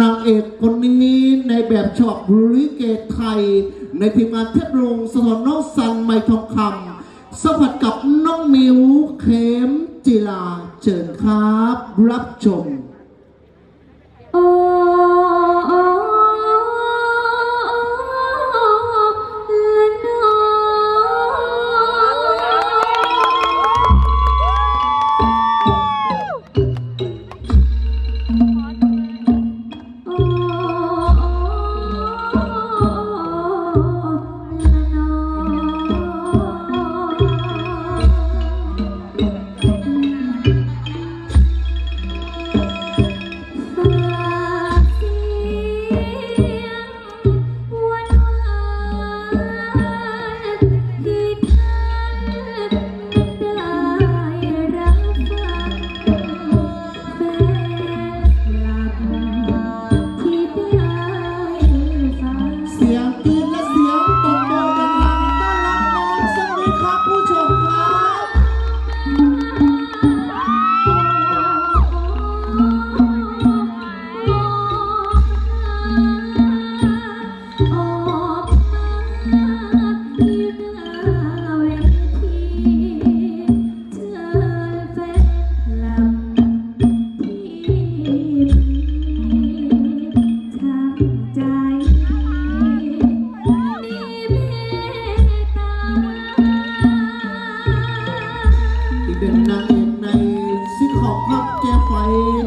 นางเอกคนนี้ในแบบฉบับลิเกไทย ในทีมงานเทพลงสะทอนน้องสันไม่ทองคำสัมผัสกับน้องมิวเข็มจิลาเชิญครับ รับชมโอ้โสียงกรีดและ เป็นนางเอกในซิทคอมครับแก้ไฟ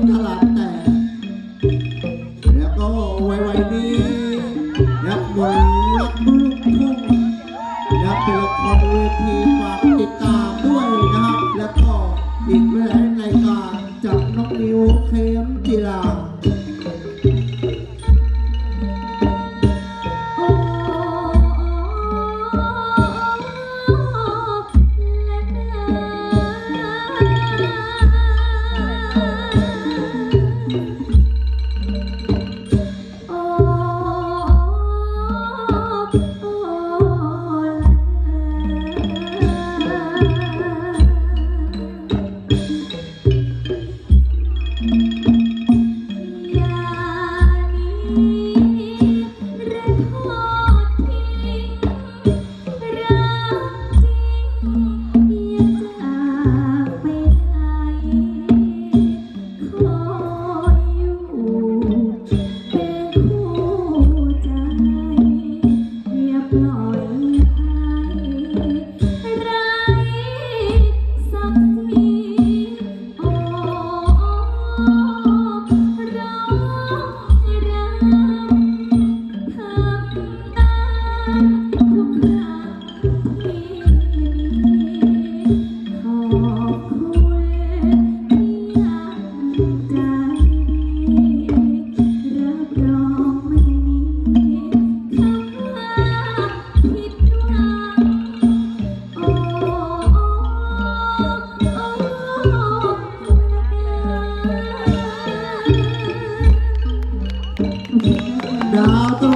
ตลาดแตกแล้วก็วัยวัยนี้นักษ์มนต์รักลูกทุ่งนักเป็นละครเวทีฝาก Thank you.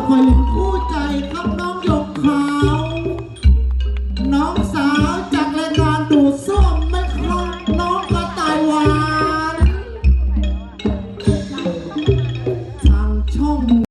欢迎